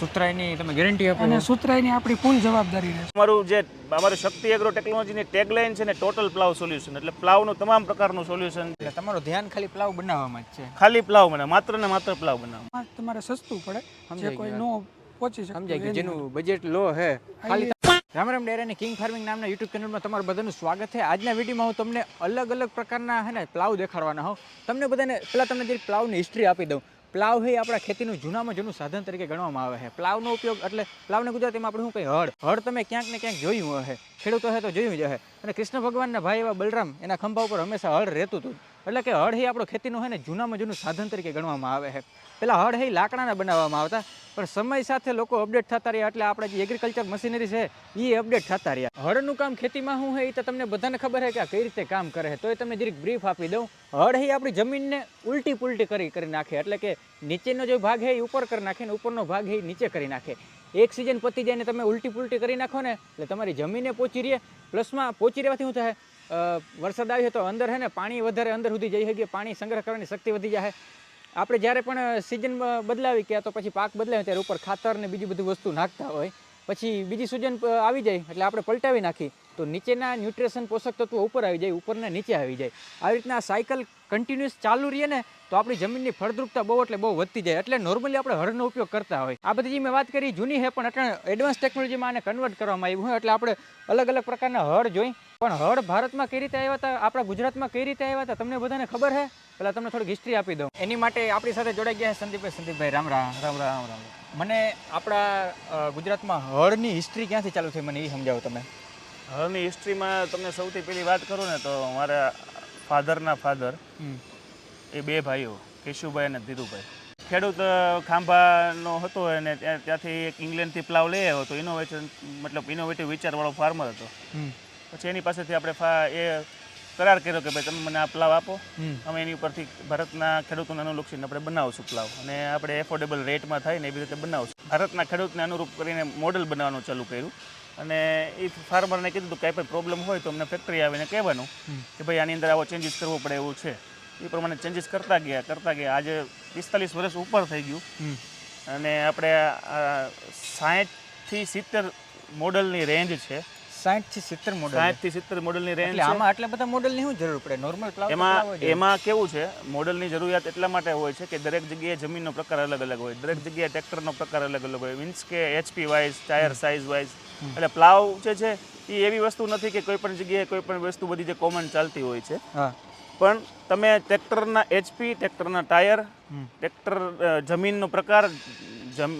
સુતરાયની તમે ગેરંટી આપો. અને સુતરાયની આપણી પૂર્ણ જવાબદારી રહેશે. અમારું જે અમારું શક્તિ એગ્રો ટેકનોલોજીની ટેગલાઇન છે ને ટોટલ પ્લાવ સોલ્યુશન એટલે પ્લાવનું તમામ પ્રકારનું સોલ્યુશન એટલે તમારું ધ્યાન ખાલી પ્લાવ બનાવવામાં જ છે. ખાલી પ્લાવ બનાવ માત્ર ને માત્ર પ્લાવ બનાવવા તમારે સસ્તું પડે. જે કોઈ. નો પહોંચી શકે સમજાય કે જેનું બજેટ લો હે ખાલી રામ રામ ડેરા અને કિંગ ફાર્મિંગ નામના યુટ્યુબ ચેનલમાં તમારું બધાનું સ્વાગત છે. આજના વિડીયોમાં હું તમને અલગ અલગ પ્રકારના હે ને પ્લાવ દેખાડવાના હોઉં. તમને બધાને પહેલાં તમને જે પ્લાવની હિસ્ટ્રી આપી દઉં. પ્લાવ એ આપણા ખેતીનું જૂનામાં જૂનું સાધન તરીકે ગણવામાં આવે છે. પ્લાવનો ઉપયોગ એટલે પ્લાવને ગુજરાતીમાં આપણે શું કહીએ? હળ. હળ તમે ક્યાંક ને ક્યાંક જોયું હશે. ખેડૂતો હે તો જોયું જ હશે. અને કૃષ્ણ ભગવાનના ભાઈ એવા બલરામ, એના ખંભા ઉપર હંમેશા હળ રહેતું હતું. એટલે કે હળ એ આપણો ખેતીનું હોય ને જૂનામાં જૂનું સાધન તરીકે ગણવામાં આવે છે. પહેલાં હળ એ લાકડાના બનાવવામાં આવતા, પણ સમય સાથે લોકો અપડેટ થતા રહ્યા, એટલે આપણે જે એગ્રીકલ્ચર મશીનરી છે એ અપડેટ થતા રહ્યા. હળનું કામ ખેતીમાં શું હોય એ તો તમને બધાને ખબર છે કે આ કઈ રીતે કામ કરે છે. તોય તમને જરીક બ્રીફ આપી દઉં. હળ એ આપણી જમીનને ઉલટી પુલટી કરી કરી નાખે, એટલે કે નીચેનો જે ભાગ છે એ ઉપર કરી નાખે, ને ઉપરનો ભાગ છે એ નીચે કરી નાખે. એક સિઝન પતી જાય ને તમે ઉલટી પુલટી કરી નાખો ને, એટલે તમારી જમીને પહોંચી રહે. પ્લસમાં પહોંચી રહેવાથી શું થાય? વરસાદ આવ્યો તો અંદર હે ને પાણી વધારે અંદર સુધી જઈ શકીએ પાણી સંગ્રહ કરવાની શક્તિ વધી જાય આપણે જ્યારે પણ સિઝન બદલાવી કે તો પછી પાક બદલાવે ત્યારે ઉપર ખાતર ને બીજી બધી વસ્તુ નાખતા હોય. પછી બીજી સિઝન આવી જાય એટલે આપણે પલટાવી નાખી. તો નીચેના ન્યુટ્રિશન પોષક તત્વો ઉપર આવી જાય, ઉપરના નીચે આવી જાય. આવી રીતના સાયકલ કન્ટિન્યુઅસ ચાલુ રહીએ ને, તો આપણી જમીનની ફળદ્રુપતા બહુ એટલે બહુ વધતી જાય. એટલે નોર્મલી આપણે હળનો ઉપયોગ કરતા હોય. આ બધી મેં વાત કરી, જૂની છે પણ અત્યારે એડવાન્સ ટેકનોલોજીમાં આને કન્વર્ટ કરવામાં આવ્યું હોય એટલે આપણે અલગ અલગ પ્રકારના હળ જોઈ. પણ હળ ભારતમાં કઈ રીતે આવ્યા હતા, આપણા ગુજરાતમાં કઈ રીતે આવ્યા હતા, તમને બધાને ખબર છે પેલા તમને થોડીક હિસ્ટ્રી આપી દઉં. એની માટે આપણી સાથે જોડાઈ ગયા સંદીપભાઈ. સંદીપભાઈ, રામ રામ રામ રામ રામ મને આપણા ગુજરાતમાં હળની હિસ્ટ્રી ક્યાંથી ચાલુ થઈ, મને એ સમજાવો તમે. હળની હિસ્ટ્રીમાં તમને સૌથી પહેલી વાત કરું ને, તો મારા ફાધરના ફાધર એ બે ભાઈઓ કેશુભાઈ અને ધીરુભાઈ. ખેડૂત ખાંભાનો હતો અને ત્યાં- ત્યાંથી એક ઇંગ્લેન્ડથી પ્લાવ લઈ આવ્યો હતો. ઇનોવેશન મતલબ ઇનોવેટિવ વિચારવાળો ફાર્મર હતો. પછી એની પાસેથી આપણે એ કરાર કર્યો કે ભાઈ તમે મને આ પ્લાવ આપો. અમે એની ઉપરથી ભારતના ખેડૂતોને અનુલક્ષીને આપણે બનાવશું પ્લાવ. અને આપણે એફોર્ડેબલ રેટમાં થાય ને એવી રીતે બનાવશું. ભારતના ખેડૂતને અનુરૂપ કરીને મોડલ બનાવવાનું ચાલુ કર્યું. અને એ ફાર્મરને કીધું હતું કાંઈ પણ પ્રોબ્લેમ હોય તો અમને ફેક્ટરી આવીને કહેવાનું કે ભાઈ આની અંદર આવો ચેન્જીસ કરવો પડે એવું છે. એ પ્રમાણે ચેન્જીસ કરતા ગયા કરતા ગયા. આજે પિસ્તાલીસ વર્ષ ઉપર થઈ ગયું. અને આપણે સાહીઠથી સિત્તેર મોડલની રેન્જ છે. સાઠથી સિત્તેર મોડલથી સિત્તેર મોડલની રેન્જ એટલે આમાં આટલા બધા મોડલની શું જરૂર પડે? નોર્મલ પ્લાવ એમાં. એમાં કેવું છે મોડલની જરૂરિયાત એટલા માટે હોય છે કે દરેક જગ્યાએ જમીનનો પ્રકાર અલગ અલગ હોય. દરેક જગ્યાએ ટ્રેક્ટરનો પ્રકાર અલગ અલગ હોય. મીન્સ કે HP wise tyre size wise એટલે પ્લાવ જે છે એ એવી વસ્તુ નથી કે કોઈ પણ જગ્યાએ કોઈ પણ વસ્તુ બધી જે કોમન ચાલતી હોય છે. પણ તમે ટ્રેક્ટરના એચપી ટ્રેક્ટરના ટાયર ટ્રેક્ટર જમીનનો પ્રકાર જમ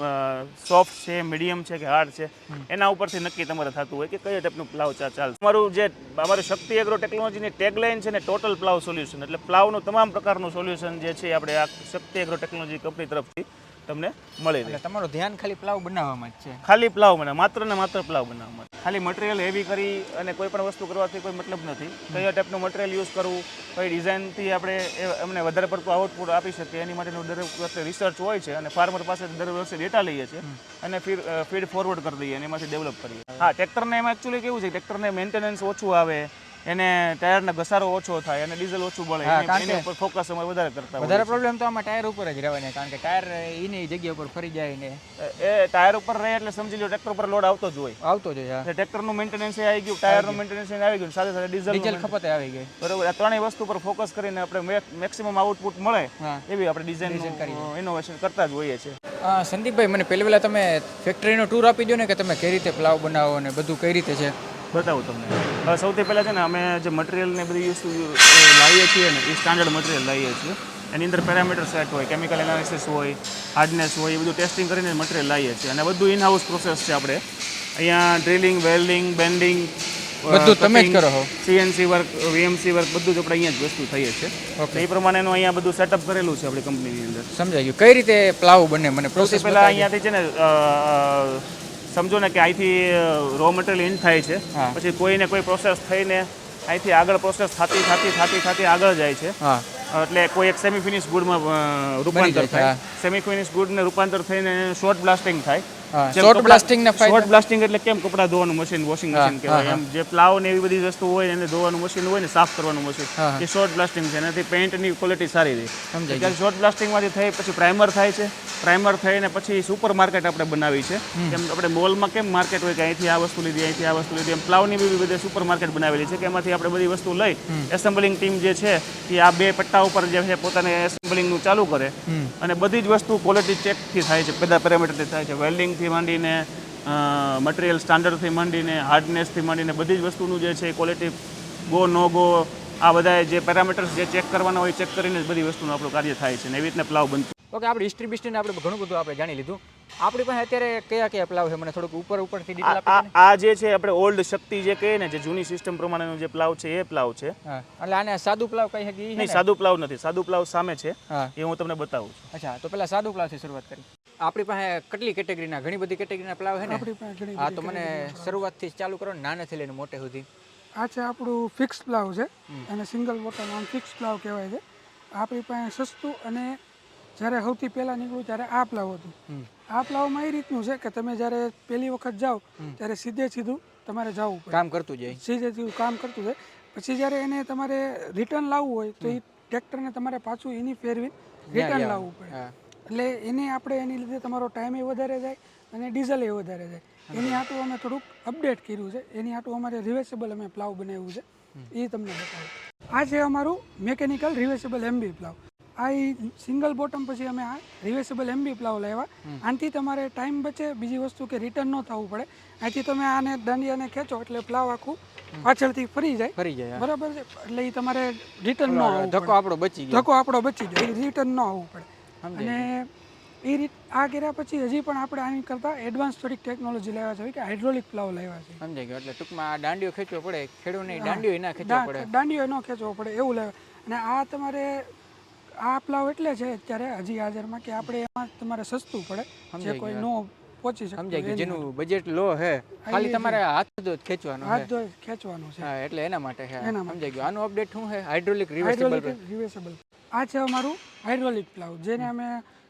સોફ્ટ છે મીડિયમ છે કે હાર્ડ છે, એના ઉપરથી નક્કી તમારે થતું હોય કે કયા ટાઈપનું પ્લાવ ચા ચાલશે. અમારું જે, અમારું શક્તિ એગ્રો ટેકનોલોજીની ટેગલાઇન છે ને ટોટલ પ્લાવ સોલ્યુશન એટલે પ્લાવનું તમામ પ્રકારનું સોલ્યુશન જે છે આપણે આ શક્તિ એગ્રો ટેકનોલોજી કંપની તરફથી તમને મળી રહે. તમારું ધ્યાન ખાલી પ્લાવ બનાવવામાં જ છે. ખાલી પ્લાવ બનાવ માત્ર ને માત્ર પ્લાવ બનાવવામાં ખાલી મટીરિયલ હેવી કરી અને કોઈ પણ વસ્તુ કરવાથી કોઈ મતલબ નથી. કયા ટાઈપનું મટીરિયલ યુઝ કરવું કઈ ડિઝાઇનથી આપણે એમને વધારે પડતું આઉટપુટ આપી શકીએ એની માટેનું દરેક વખતે રિસર્ચ હોય છે અને ફાર્મર પાસે દર વર્ષે ડેટા લઈએ છીએ અને ફીડ ફીડ ફોરવર્ડ કરી દઈએ અને એમાંથી ડેવલપ કરીએ. હા ટ્રેક્ટરને એમાં એકચ્યુઅલી કેવું છે ટ્રેક્ટરને મેન્ટેનન્સ ઓછું આવે એને ટાયરનો ઘસારો ઓછો થાય અને ડીઝલ ઓછું બળે. એની- ઉપર ફોકસ અમે વધારે કરતા વધારે પ્રોબ્લેમ તો આમાં ટાયર ઉપર જ રહેવાની કારણ કે ટાયર એની જગ્યા ઉપર ફરી જાય ને. એ ટાયર ઉપર રહે એટલે સમજી લો ટ્રેક્ટર ઉપર લોડ આવતો જ હોય. આવતો જ હોય. એટલે ટ્રેક્ટરનું મેન્ટેનન્સ આવી ગયું ટાયરનું મેન્ટેનન્સ આવી ગયું સાથે સાથે ડીઝલ ડીઝલ ખપત આવી ગઈ. બરોબર આ ત્રણેય વસ્તુ પર ફોકસ કરીને આપણે મેક્સિમમ આઉટપુટ મળે એવી આપણે ડિઝાઇન ઇનોવેશન કરતા જ હોઈએ છીએ. સંદીપભાઈ મને પહેલી પહેલાં તમે ફેક્ટરીનો ટૂર આપી દો ને કે તમે કઈ રીતે પ્લાવ બનાવો ને બધું કઈ રીતે છે? બતાવું તમને. સૌથી પહેલાં છે ને અમે જે મટીરિયલને બધી અ, લાવીએ છીએ ને એ સ્ટાન્ડર્ડ મટીરિયલ લાવીએ છીએ. એની અંદર પેરામીટર સેટ હોય કેમિકલ એનાલિસિસ હોય હાર્ડનેસ હોય એ બધું ટેસ્ટિંગ કરીને મટીરિયલ લાવીએ છીએ. અને બધું ઇન હાઉસ પ્રોસેસ છે આપણે. અહીંયા ડ્રિલિંગ વેલ્ડિંગ બેન્ડિંગ બધું તમે જ કરો સીએનસી વર્ક વીએમસી વર્ક બધું જ આપણે અહીંયા જ વસ્તુ થઈએ છે. એ પ્રમાણેનું અહીંયા બધું સેટઅપ કરેલું છે આપણી કંપનીની અંદર. સમજાય ગયું. કઈ રીતે પ્લાવ બને? મને પ્રોસેસ પહેલાં અહીંયાથી છે ને સમજો ને કે અહીંથી રો મટીરિયલ ઇન થાય છે. પછી કોઈને કોઈ પ્રોસેસ થઈને અહીંથી આગળ પ્રોસેસ થતી થતી થતી થતી આગળ જાય છે. એટલે કોઈ એક સેમી ફિનિશ ગુડમાં રૂપાંતર થાય. સેમી ફિનિશ ગુડને રૂપાંતર થઈને શોર્ટ બ્લાસ્ટિંગ થાય. હા, બ્લાસ્ટિંગ ના short blasting એટલે કેમ કપડા ધોવાનું મશીન વોશિંગ મશીન કહેવાય? એમ જે પ્લાવ ને એવી બધી વસ્તુ હોય એને ધોવાનું મશીન હોય ને સાફ કરવાનું મશીન. એ શોર્ટ બ્લાસ્ટિંગ છે એનાથી પેઇન્ટની ક્વોલિટી સારી રહે. જ્યારે શોર્ટ બ્લાસ્ટિંગમાંથી થઈ પછી પ્રાઇમર થાય છે. પ્રાઇમર થઈને પછી સુપર માર્કેટ આપણે બનાવી છે. જેમ આપણે મોલમાં કેમ માર્કેટ હોય કે અહીંથી આ વસ્તુ લીધી અહીંથી આ વસ્તુ લીધી એમ પ્લાવની બી બધી સુપર માર્કેટ બનાવેલી છે કે એમાંથી આપણે બધી વસ્તુ લઈ એસેમ્બલિંગ ટીમ જે છે એ આ બે પટ્ટા ઉપર જે છે પોતાને એસેમ્બલિંગનું ચાલુ કરે. અને બધી જ વસ્તુ ક્વોલિટી ચેકથી થાય છે બધા પેરામીટરથી થાય છે વેલ્ડિંગથી માંડીને મટીરિયલ સ્ટાન્ડર્ડથી માંડીને હાર્ડનેસથી માંડીને બધી જ વસ્તુનું જે છે ક્વોલિટી ગો નો ગો આ બધા જે પેરામીટર્સ જે ચેક કરવાના હોય ચેક કરીને જ બધી વસ્તુનું આપણું કાર્ય થાય છે ને એવી રીતના પ્લાવ બનતું. ઓકે આપણે હિસ્ટ્રી બિસ્ટ્રીને આપણે ઘણું બધું આપણે જાણી લીધું. આપણી પાસે અત્યારે કયા કયા પ્લાવ છે? મને થોડુંક ઉપર ઉપરથી ડિટેલ આ જે છે આપણે ઓલ્ડ શક્તિ જે કહીએ ને જે જૂની સિસ્ટમ પ્રમાણેનો જે પ્લાવ છે એ પ્લાવ છે. એટલે આને સાદું પ્લાવ કહી શકીએ નહીં? સાદું પ્લાવ નથી. સાદું પ્લાવ સામે છે. એ હું તમને બતાવું છું. અચ્છા તો પેલા સાદું પ્લાવથી શરૂઆત કરી આપણી પાસે કેટલી કેટેગરીના ઘણી બધી કેટેગરીના પ્લાવ છે ને? આપણી પાસે ઘણી હા તો મને શરૂઆતથી ચાલુ કરો નાનેથી લઈને મોટે સુધી. આ છે આપણું ફિક્સ પ્લાવ છે અને સિંગલ બોટમ આમ ફિક્સ પ્લાવ કહેવાય છે. આપણી પાસે સસ્તું અને જ્યારે સૌથી પહેલાં નીકળ્યું ત્યારે આ પ્લાવ હતું. આ પ્લાવમાં એ રીતનું છે કે તમે જ્યારે પહેલી વખત જાઓ ત્યારે સીધે સીધું તમારે જવું પડે. કામ કરતું જાય. સીધે સીધું કામ કરતું જાય. પછી જ્યારે એને તમારે રિટર્ન લાવવું હોય તો એ ટ્રેક્ટરને તમારે પાછું એની ફેરવી રિટર્ન લાવવું પડે. એટલે એને આપણે એની લીધે તમારો ટાઈમ એ વધારે જાય અને ડીઝલ એ વધારે જાય. એની હાટું અમે થોડુંક અપડેટ કર્યું છે. એની હાટું અમારે રિવર્સેબલ અમે પ્લાવ બનાવ્યું છે. એ તમને બતાવું. આ છે અમારું મેકેનિકલ રિવર્સેબલ એમબી પ્લાવ આ સિંગલ બોટમ પછી અમે આ રિવર્સેબલ એમબી પ્લાવ લાવ્યા. આનાથી તમારે ટાઈમ બચે. બીજી વસ્તુ કે રિટર્ન ન થવું પડે. અહીંથી તમે આને દંડિયાને ખેંચો એટલે પ્લાવ આખું પાછળથી ફરી જાય. ફરી જાય બરાબર છે? એટલે એ તમારે રિટર્ન ન ધક્કો આપણો બચી ધક્કો આપણો બચી જાય રિટર્ન ન આવવું પડે. અને એ રીત આ કર્યા પછી હજી પણ આપણે આની કરતાં એડવાન્સ થોડીક ટેકનોલોજી લેવા છે કે હાઇડ્રોલિક પ્લાવ લેવા છે. સમજાઈ ગયો. એટલે ટૂંકમાં આ દાંડીઓ ખેંચવો પડે ખેડૂને દાંડીઓ ના ખેંચવો પડે. દાંડીઓ ન ખેંચવો પડે એવું લેવા અને આ તમારે આ પ્લાવ એટલે છે અત્યારે હજી હાજરમાં કે આપણે એમાં તમારે સસ્તું પડે જે કોઈ નો પહોંચી શકે સમજાઈ ગયું. જેનું બજેટ લો છે ખાલી તમારે હાથ જ ખેંચવાનો હાથ ખેંચવાનું છે. હા એટલે એના માટે છે સમજાઈ ગયું. આનું અપડેટ શું છે હાઇડ્રોલિક રિવર્સિબલ રિવર્સેબલ આ છે અમારું હાઇડ્રોલિક પ્લાવ જેને અમે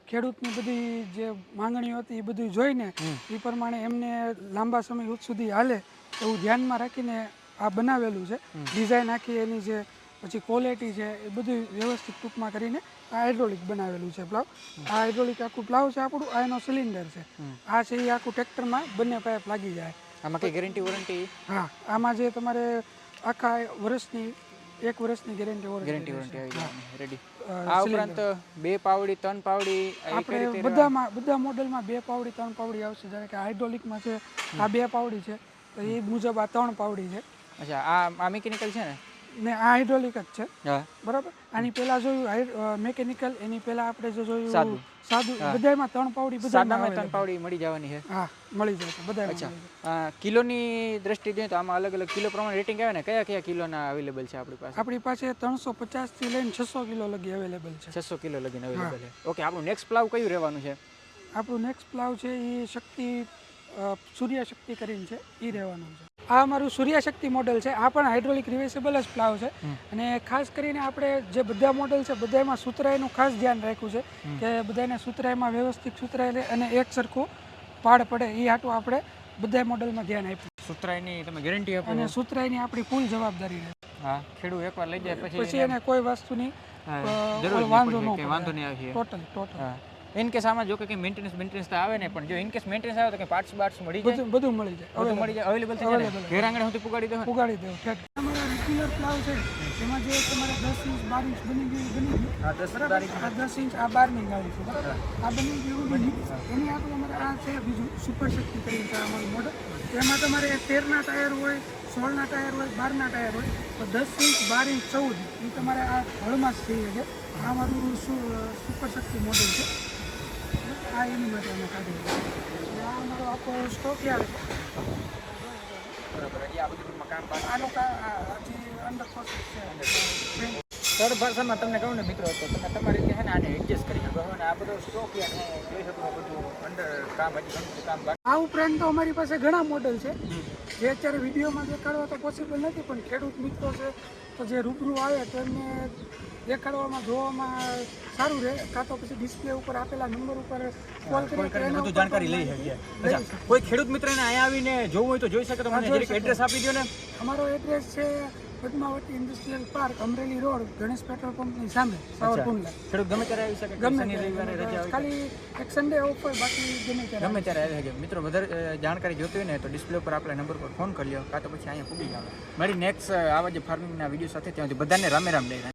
ખેડૂતની બધી જે માંગણીઓ હતી એ બધું જોઈને એ પ્રમાણે એમને લાંબા સમય સુધી હાલે એવું ધ્યાનમાં રાખીને આ બનાવેલું છે. ડિઝાઇન આખી એની જે પછી ક્વોલિટી છે એ બધું વ્યવસ્થિત ટૂંકમાં કરીને આ હાઇડ્રોલિક બનાવેલું છે પ્લાવ આ હાઇડ્રોલિક આખું પ્લાવ છે આપણું આ એનો સિલિન્ડર છે. આ છે એ આખું ટ્રેક્ટરમાં બંને પાઇપ લાગી જાય. આમાં કઈ ગેરંટી વોરંટી હા આમાં જે તમારે આખા વર્ષની એક વર્ષની ગેરંટી ગેરંટી વોરંટી આવી જાય. રેડી આ ઉપરાંત બે પાવડી ત્રણ પાવડી આપણે બધામાં બધા મોડેલમાં બે પાવડી ત્રણ પાવડી આવશે. જ્યારે કે હાઇડ્રોલિકમાં છે આ બે પાવડી છે. તો એ મુજબ આ ત્રણ પાવડી છે. અચ્છા આ આ મિકેનિકલ છે ને? ને આ હાઇડ્રોલિક જ છે. બરાબર? આની પહેલા જોયું મેકેનિકલ એની પહેલા આપણે જે જોયું સાદું. બધામાં ત્રણ પાવડી બધામાં ત્રણ પાવડી મળી જવાની છે. હા મળી જાય બધા અચ્છા. કિલોની દ્રષ્ટિ જોઈએ તો આમાં અલગ અલગ કિલો પ્રમાણે રેટિંગ આવે ને? કયા કયા કિલોના અવેલેબલ છે આપણી પાસે? આપણી પાસે ત્રણસો પચાસથી લઈને છસો કિલો લગી અવેલેબલ છે. છસો કિલો લગીને અવેલેબલ છે. ઓકે આપણું નેક્સ્ટ પ્લાવ કયું રહેવાનું છે? આપણું નેક્સ્ટ પ્લાવ છે એ શક્તિ સૂર્ય શક્તિ કરીને છે. એ રહેવાનું છે. આ અમારું સૂર્ય શક્તિ મોડેલ છે. આ પણ હાઇડ્રોલિક રિવર્સેબલ જ પ્લાવ છે. અને ખાસ કરીને આપણે જે બધા મોડેલ છે બધામાં સુતરાયનું ખાસ ધ્યાન રાખ્યું છે કે બધાને સુતરાયમાં વ્યવસ્થિત સુતરાય અને એક સરખું પાડ પડે એ હાટું આપણે બધા મોડેલમાં ધ્યાન આપ્યું. સુતરાયની તમે ગેરંટી આપો. અને સુતરાઈની આપણી ફૂલ જવાબદારી રહે. હા ખેડૂત એકવાર લઈ જાય પછી પછી એને કોઈ વસ્તુની વાંધો ન વાંધો નહીં આવે. ટોટલ ટોટલ હા. ઇન કેસ આમાં જો કે કંઈ મેન્ટેનન્સ મેન્ટેનન્સ તો આવે ને પણ જો ઇન કેસ મેન્ટેનન્સ આવે તો કંઈ પાર્ટ્સ બાર્ટ્સ મળી જાય? બધું મળી જાય. બધું મળી જાય? અવેલેબલ થઈ જાય ઘેર આંગણે સુધી પુગાડી દો. પુગાડી ઠેક. અમારા રેગ્યુલર પ્લાવ છે. એમાં જે તમારે દસ ઇંચ બાર ઇંચ બની ગયું બની ગયું. હા દસ ઇંચ આ દસ ઇંચ આ બારની ગાડી છે. બરાબર? આ બની ગયું બની એની આગળ અમારે આ છે બીજું સુપર શક્તિ કરીને છે અમારું મોડલ એમાં તમારે તેરના ટાયર હોય સોળના ટાયર હોય બારના ટાયર હોય તો દસ ઇંચ બાર ઇંચ ચૌદ. એ તમારે આ હળમાં જ થઈ શકે. આ મારું સુ- સુપર શક્તિ મોડલ છે. આ એની માટે અમે કાઢી અને આ અમારો આખો સ્ટોક યાર્ડ છે બરાબર હજી આ બધું ટૂંકમાં કામ બાકી. આ હજી અંડર પ્રોસેસ છે સરળ ભાષામાં તમને કહું ને મિત્રો તો તમે તમારી રીતે ને આને એડજસ્ટ કરી શકો અને આ બધો સ્ટોક અને જોઈ શકો બધું અંડર કામ હજી કામ આ ઉપરાંત તો અમારી પાસે ઘણા મોડલ છે જે અત્યારે વિડીયોમાં દેખાડવા તો પોસિબલ નથી, પણ ખેડૂત મિત્રો છે તો જે રૂબરૂ આવે તો એમને દેખાડવામાં જોવામાં સારું રહે. કાં તો પછી ડિસ્પ્લે ઉપર આપેલા નંબર ઉપર કોલ કરીને જાણકારી લઈ શકીએ. કોઈ ખેડૂત મિત્રને અહીંયા આવીને જોવું હોય તો જોઈ શકે તો મને એડ્રેસ આપી દો ને. અમારો એડ્રેસ છે Padmavati industrial park Amreli road Ganesh petrol પંપની સામે સાવરકુંડલા. ખેડૂત ગમે ત્યારે આવી શકે ગમે રવિવારે રજા ખાલી એક સન્ડે ઓફ બાકી ગમે ત્યારે. ગમે ત્યારે આવી શકે. મિત્રો વધારે જાણકારી જોતી હોય ને તો ડિસ્પ્લે ઉપર આપણા નંબર પર ફોન કરી લો કાં તો પછી અહીંયા પૂગી જાવ મારી નેક્સ્ટ આવા જે ફાર્મિંગના વીડિયો સાથે ત્યાં સુધી બધાને રામે રામ ડે